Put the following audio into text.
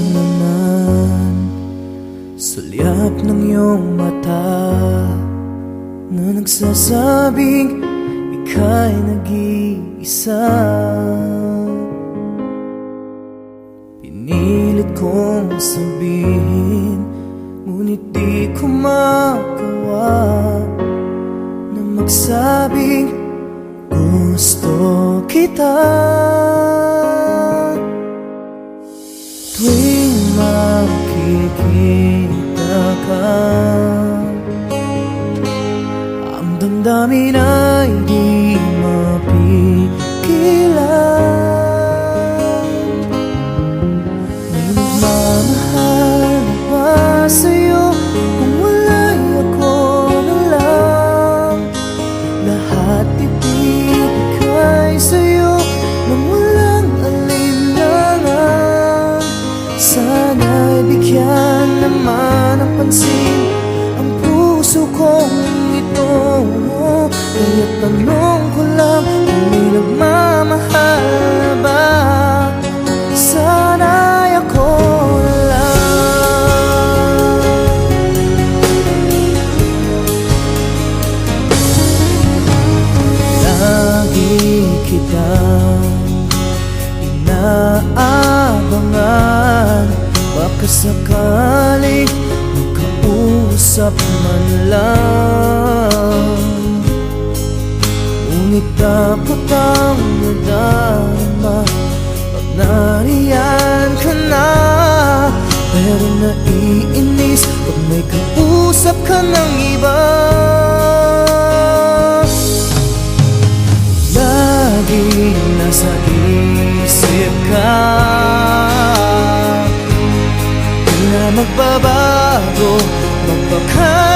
naman. Sulyap ng iyong mata Na nagsasabing ika'y nag-iisa. Pinilit kong sabihin Ngunit di ko magawa Na magsabing gusto kita pansin Ang puso kong ito. Kaya tanong ko lang Kung may nagmamahal na ba Sana'y ako lang. Lagi kitang inaabangan. Baka sakaling makausap man lang. Ngunit dapat ang nadama Pag nariyan ka na. Pero naiinis Pag may kausap ka ng iba. Lagi nasa isip ka. Di na magbabago 我看。